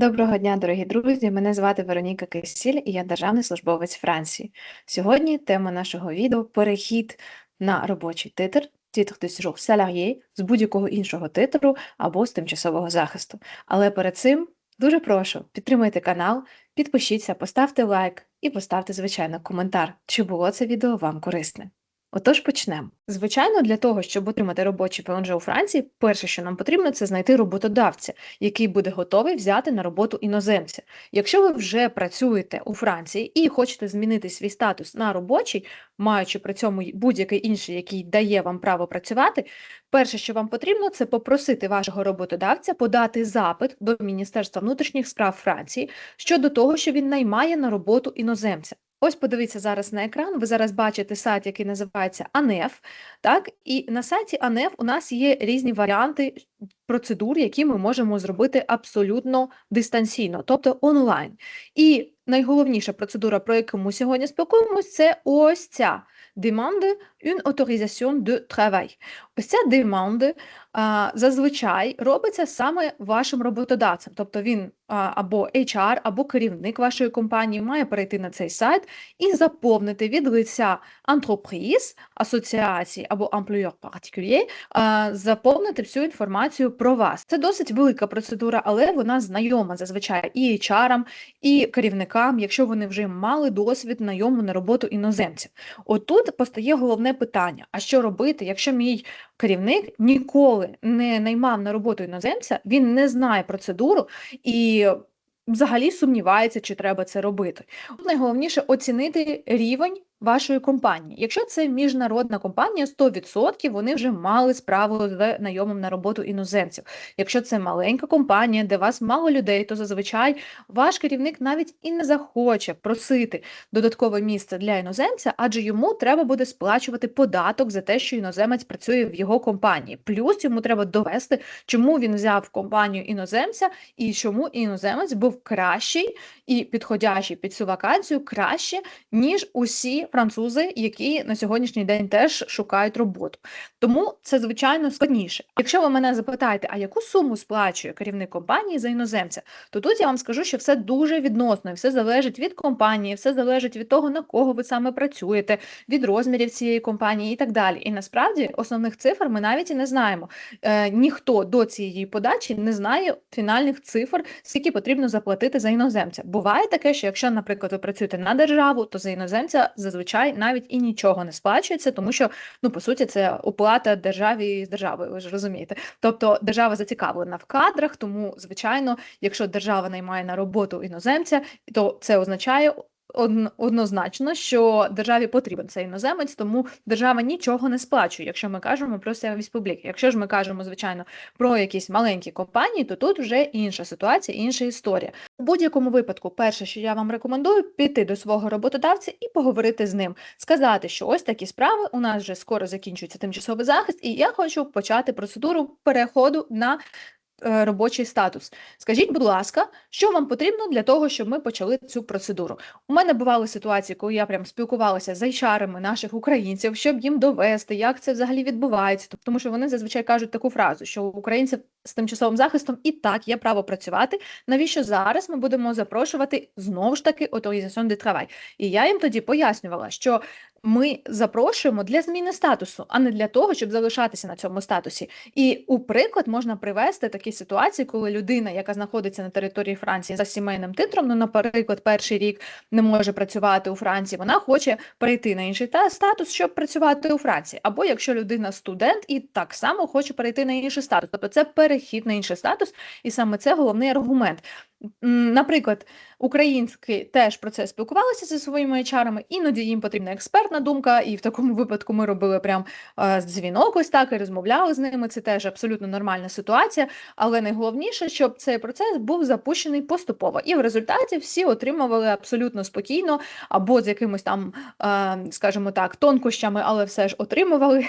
Доброго дня, дорогі друзі! Мене звати Вероніка Кисіль і я державний службовець Франції. Сьогодні тема нашого відео перехід на робочий титр, титр de séjour salarié з будь-якого іншого титру або з тимчасового захисту. Але перед цим дуже прошу підтримайте канал, підпишіться, поставте лайк і поставте, звичайно, коментар, чи було це відео вам корисне. Отож почнемо. Звичайно, для того, щоб отримати робочий ПНЖ у Франції, перше, що нам потрібно, це знайти роботодавця, який буде готовий взяти на роботу іноземця. Якщо ви вже працюєте у Франції і хочете змінити свій статус на робочий, маючи при цьому будь-який інший, який дає вам право працювати, перше, що вам потрібно, це попросити вашого роботодавця подати запит до Міністерства внутрішніх справ Франції щодо того, що він наймає на роботу іноземця. Ось подивіться зараз на екран. Ви зараз бачите сайт, який називається АНЕФ. Так, і на сайті АНЕФ у нас є різні варіанти процедур, які ми можемо зробити абсолютно дистанційно, тобто онлайн. І найголовніша процедура, про яку ми сьогодні спілкуємося, це ось ця demande une autorisation de travail. Ось ця demande зазвичай робиться саме вашим роботодавцем, тобто він або HR, або керівник вашої компанії має перейти на цей сайт і заповнити від лиця entreprise, асоціації або employeur particulier, заповнити всю інформацію про вас. Це досить велика процедура, але вона знайома зазвичай і HR, і керівникам, якщо вони вже мали досвід найому на роботу іноземців. Отут постає головне питання: а що робити, якщо мій керівник ніколи не наймав на роботу іноземця, він не знає процедуру і взагалі сумнівається, чи треба це робити. Найголовніше оцінити рівень вашої компанії. Якщо це міжнародна компанія, 100% вони вже мали справу з найомом на роботу іноземців. Якщо це маленька компанія, де вас мало людей, то зазвичай ваш керівник навіть і не захоче просити додаткове місце для іноземця, адже йому треба буде сплачувати податок за те, що іноземець працює в його компанії. Плюс йому треба довести, чому він взяв компанію іноземця і чому іноземець був кращий і підходящий під цю вакансію краще, ніж усі французи, які на сьогоднішній день теж шукають роботу. Тому це звичайно складніше. Якщо ви мене запитаєте, а яку суму сплачує керівник компанії за іноземця, то тут я вам скажу, що все дуже відносно, все залежить від компанії, все залежить від того, на кого ви саме працюєте, від розмірів цієї компанії і так далі. І насправді основних цифр ми навіть і не знаємо. Е, Ніхто до цієї подачі не знає фінальних цифр, скільки потрібно заплатити за іноземця. Буває таке, що якщо, наприклад, ви працюєте на державу, то за іноземця зазвичай зазвичай навіть і нічого не сплачується, тому що ну по суті це оплата державі з державою. Ви ж розумієте. Тобто держава зацікавлена в кадрах, тому звичайно, якщо держава наймає на роботу іноземця, то це означає однозначно, що державі потрібен цей іноземець, тому держава нічого не сплачує, якщо ми кажемо про сервіс публіки. Якщо ж ми кажемо, звичайно, про якісь маленькі компанії, то тут вже інша ситуація, інша історія. У будь-якому випадку, перше, що я вам рекомендую, піти до свого роботодавця і поговорити з ним, сказати, що ось такі справи у нас вже скоро закінчується тимчасовий захист, і я хочу почати процедуру переходу на робочий статус. Скажіть, будь ласка, що вам потрібно для того, щоб ми почали цю процедуру? У мене бували ситуації, коли я прям спілкувалася з айчарами наших українців, щоб їм довести, як це взагалі відбувається. Тому що вони зазвичай кажуть таку фразу, що українців з тимчасовим захистом і так є право працювати. Навіщо зараз ми будемо запрошувати знову ж таки autorisation de travail? І я їм тоді пояснювала, що ми запрошуємо для зміни статусу, а не для того, щоб залишатися на цьому статусі. І у приклад можна привести такі ситуації, коли людина, яка знаходиться на території Франції за сімейним титром, ну, наприклад, перший рік не може працювати у Франції, вона хоче перейти на інший статус, щоб працювати у Франції. Або якщо людина студент і так само хоче перейти на інший статус, тобто це перехід на інший статус, і саме це головний аргумент. Наприклад, українські теж про це спілкувалися зі своїми HR-ами, іноді їм потрібна експертна думка, і в такому випадку ми робили прям е, дзвінок ось так і розмовляли з ними. Це теж абсолютно нормальна ситуація. Але найголовніше, щоб цей процес був запущений поступово, і в результаті всі отримували абсолютно спокійно або з якимось там, е, скажімо так, тонкощами, але все ж отримували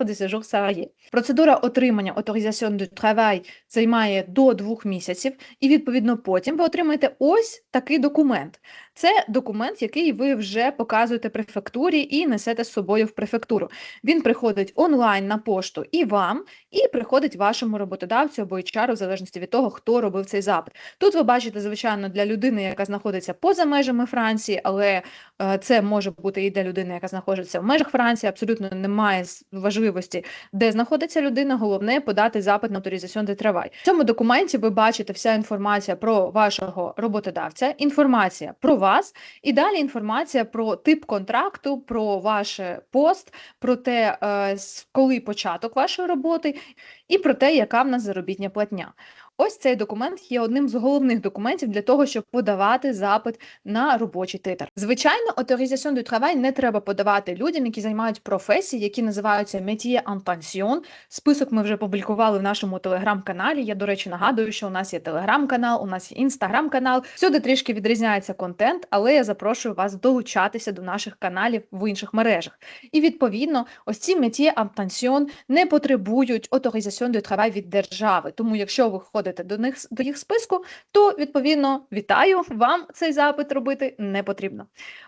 de séjour salarié. Процедура отримання autorisation de travail займає до двох місяців, і відповідно потім ви отримаєте ось такий документ. Це документ, який ви вже показуєте префектурі і несете з собою в префектуру. Він приходить онлайн на пошту і вам, і приходить вашому роботодавцю або HR, в залежності від того, хто робив цей запит. Тут ви бачите, звичайно, для людини, яка знаходиться поза межами Франції, але е, це може бути і для людини, яка знаходиться в межах Франції. Абсолютно немає важливості, де знаходиться людина. Головне подати запит на авторизаціон де травай. В цьому документі ви бачите вся інформація про вашого роботодавця, інформація про вас, і далі інформація про тип контракту, про ваш е, пост, про те, е, коли початок вашої роботи, і про те, яка в нас заробітня платня. Ось цей документ є одним з головних документів для того, щоб подавати запит на робочий титр. Звичайно, autorisation du travail не треба подавати людям, які займають професії, які називаються métier en tension. Список ми вже публікували в нашому телеграм-каналі. Я, до речі, нагадую, що у нас є телеграм-канал, у нас є інстаграм-канал. Всюди трішки відрізняється контент, але я запрошую вас долучатися до наших каналів в інших мережах. І відповідно, ось ці métier en tension не потребують autorisation du travail від держави. Тому, якщо ви входите до них до їх списку, то відповідно вітаю вам цей запит робити не потрібно.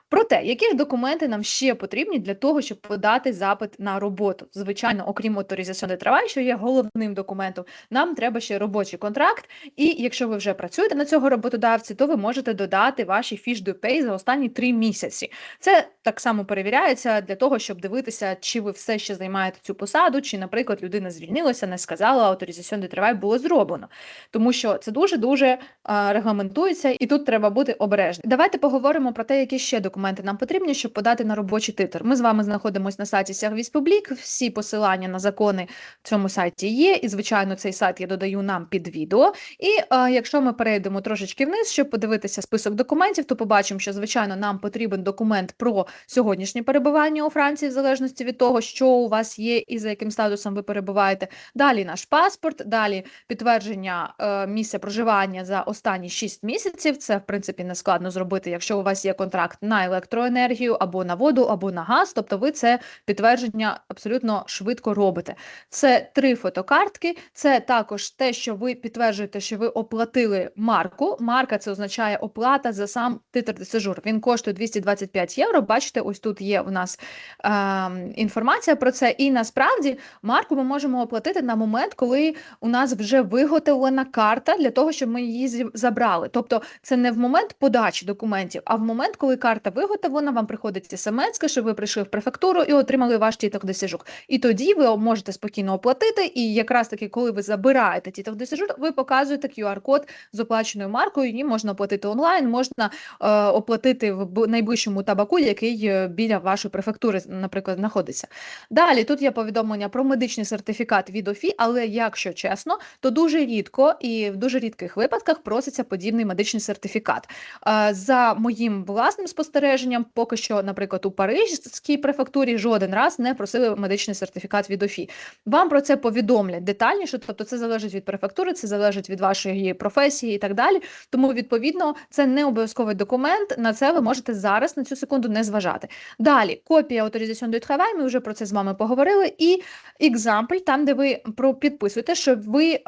Проте, які ж документи нам ще потрібні для того, щоб подати запит на роботу? Звичайно, окрім de travail, що є головним документом, нам треба ще робочий контракт. І якщо ви вже працюєте на цього роботодавці, то ви можете додати ваші de paye за останні три місяці. Це так само перевіряється для того, щоб дивитися, чи ви все ще займаєте цю посаду, чи, наприклад, людина звільнилася, не сказала, de travail було зроблено. Тому що це дуже дуже регламентується, і тут треба бути обережним. Давайте поговоримо про те, які ще документи нам потрібні, щоб подати на робочий титр. Ми з вами знаходимося на сайті Public, Всі посилання на закони в цьому сайті є. І, звичайно, цей сайт я додаю нам під відео. І е, якщо ми перейдемо трошечки вниз, щоб подивитися список документів, то побачимо, що звичайно нам потрібен документ про сьогоднішнє перебування у Франції, в залежності від того, що у вас є і за яким статусом ви перебуваєте. Далі наш паспорт, далі підтвердження е, місця проживання за останні 6 місяців. Це в принципі не складно зробити, якщо у вас є контракт на електроенергію або на воду, або на газ. Тобто ви це підтвердження абсолютно швидко робите. Це три фотокартки. Це також те, що ви підтверджуєте, що ви оплатили марку. Марка це означає оплата за сам титр де сежур. Він коштує 225 євро. Бачите, ось тут є у нас е, інформація про це. І насправді марку ми можемо оплатити на момент, коли у нас вже виготовлена карта для того, щоб ми її забрали. Тобто, це не в момент подачі документів, а в момент, коли карта виготовлена, вам приходить смс, що ви прийшли в префектуру і отримали ваш тіток сежур. І тоді ви можете спокійно оплатити. І якраз таки, коли ви забираєте тіток сежур, ви показуєте QR-код з оплаченою маркою. Її можна оплатити онлайн, можна е, оплатити в найближчому табаку, який е, біля вашої префектури, наприклад, знаходиться. Далі тут є повідомлення про медичний сертифікат від ОФІ, але якщо чесно, то дуже рідко і в дуже рідких випадках проситься подібний медичний сертифікат. За моїм власним спостереженням, поки що, наприклад, у Паризькій префектурі жоден раз не просили медичний сертифікат від ОФІ. Вам про це повідомлять детальніше, тобто це залежить від префектури, це залежить від вашої професії і так далі. Тому, відповідно, це не обов'язковий документ. На це ви можете зараз на цю секунду не зважати. Далі, копія de travail, ми вже про це з вами поговорили. І екзампль, там, де ви підписуєте, що ви е,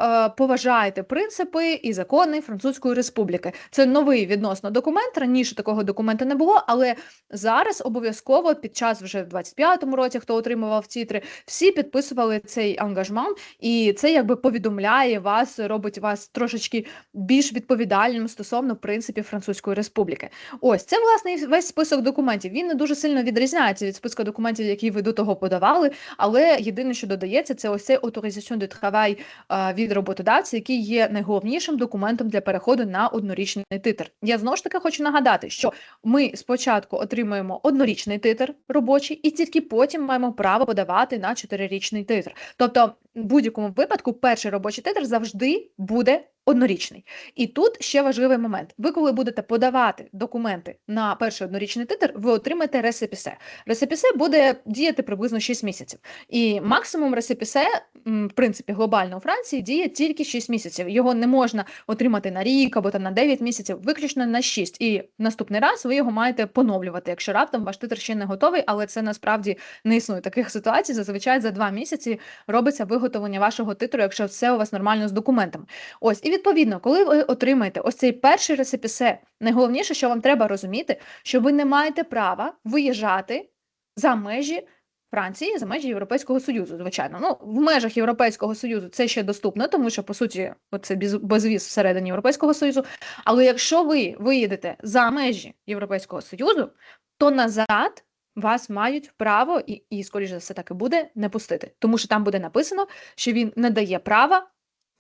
поважаєте принципи і закони Французької Республіки. Це новий відносно документ. Раніше такого документу не було, але зараз обов'язково під час вже в 25-му році, хто отримував тітри, всі підписували цей ангажмент, і це якби повідомляє вас, робить вас трошечки більш відповідальним стосовно принципів Французької Республіки. Ось це власне весь список документів. Він не дуже сильно відрізняється від списку документів, які ви до того подавали. Але єдине, що додається, це ось цей autorisation de е, від роботодавця, який є найголовнішим документом для переходу на однорічний титр. Я знову ж таки хочу нагадати, що ми спочатку отримуємо однорічний титр робочий, і тільки потім маємо право подавати на чотирирічний титр. Тобто, в будь-якому випадку, перший робочий титр завжди буде однорічний. І тут ще важливий момент: ви, коли будете подавати документи на перший однорічний титр, ви отримаєте ресепісе. Ресепісе буде діяти приблизно 6 місяців. І максимум ресепісе, в принципі, глобально у Франції діє тільки 6 місяців. Його не можна отримати на рік або там на 9 місяців, виключно на 6. І наступний раз ви його маєте поновлювати, якщо раптом ваш титр ще не готовий, але це насправді не існує таких ситуацій. Зазвичай за 2 місяці робиться виготовлення вашого титру, якщо все у вас нормально з документами. Ось і відповідно, коли ви отримаєте ось цей перший ресепісе, найголовніше, що вам треба розуміти, що ви не маєте права виїжджати за межі Франції, за межі Європейського Союзу, звичайно. Ну, в межах Європейського Союзу це ще доступно, тому що, по суті, це безвіз всередині Європейського Союзу. Але якщо ви виїдете за межі Європейського Союзу, то назад вас мають право, і, і скоріше за все так і буде, не пустити. Тому що там буде написано, що він не дає права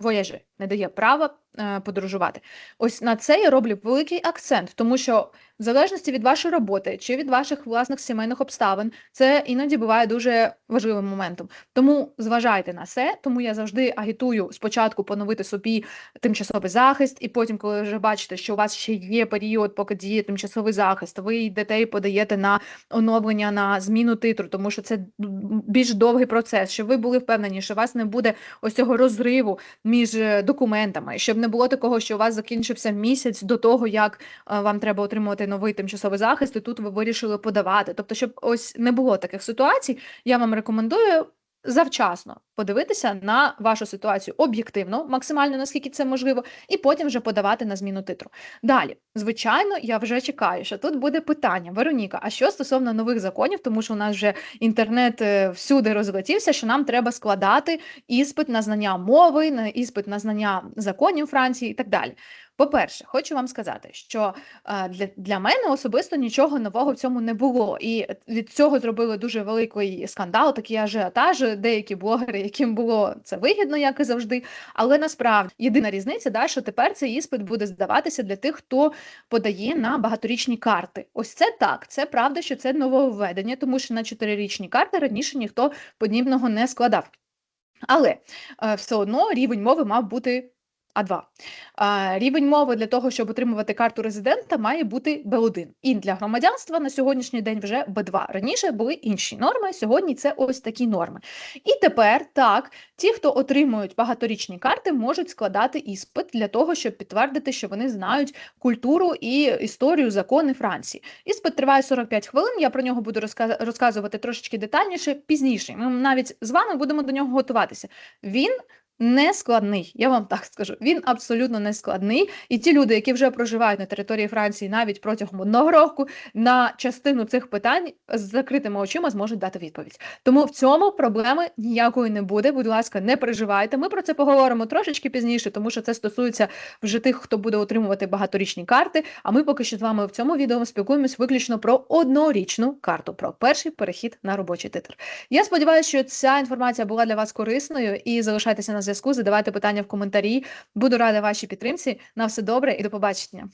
вояжі, не дає права подорожувати. Ось на це я роблю великий акцент, тому що в залежності від вашої роботи чи від ваших власних сімейних обставин, це іноді буває дуже важливим моментом. Тому зважайте на це, тому я завжди агітую спочатку поновити собі тимчасовий захист, і потім, коли вже бачите, що у вас ще є період, поки діє тимчасовий захист, ви йдете і подаєте на оновлення на зміну титру, тому що це більш довгий процес, щоб ви були впевнені, що у вас не буде ось цього розриву між е, документами, щоб не було такого, що у вас закінчився місяць до того, як е, вам треба отримувати новий тимчасовий захист, і тут ви вирішили подавати. Тобто, щоб ось не було таких ситуацій, я вам рекомендую завчасно подивитися на вашу ситуацію об'єктивно, максимально наскільки це можливо, і потім вже подавати на зміну титру. Далі, звичайно, я вже чекаю, що тут буде питання. Вероніка, а що стосовно нових законів, тому що у нас вже інтернет е, всюди розлетівся, що нам треба складати іспит на знання мови, на іспит на знання законів Франції і так далі. По-перше, хочу вам сказати, що е, для для мене особисто нічого нового в цьому не було, і від цього зробили дуже великий скандал, такий ажіотаж. Деякі блогери, яким було це вигідно, як і завжди. Але насправді єдина різниця, да, що тепер цей іспит буде здаватися для тих, хто подає на багаторічні карти. Ось це так. Це правда, що це нововведення, тому що на чотирирічні карти раніше ніхто подібного не складав. Але е, все одно рівень мови мав бути а2. А, Рівень мови для того, щоб отримувати карту резидента, має бути Б1. І для громадянства на сьогоднішній день вже Б2. Раніше були інші норми, сьогодні це ось такі норми. І тепер так, ті, хто отримують багаторічні карти, можуть складати іспит для того, щоб підтвердити, що вони знають культуру і історію закони Франції. Іспит триває 45 хвилин. Я про нього буду розказувати трошечки детальніше пізніше. Ми навіть з вами будемо до нього готуватися. Він не складний, я вам так скажу. Він абсолютно не складний. І ті люди, які вже проживають на території Франції навіть протягом одного року, на частину цих питань з закритими очима зможуть дати відповідь. Тому в цьому проблеми ніякої не буде. Будь ласка, не переживайте. Ми про це поговоримо трошечки пізніше, тому що це стосується вже тих, хто буде отримувати багаторічні карти. А ми поки що з вами в цьому відео спілкуємось виключно про однорічну карту, про перший перехід на робочий титр. Я сподіваюся, що ця інформація була для вас корисною і залишайтеся зв'язку, задавайте питання в коментарі. Буду рада вашій підтримці. На все добре і до побачення.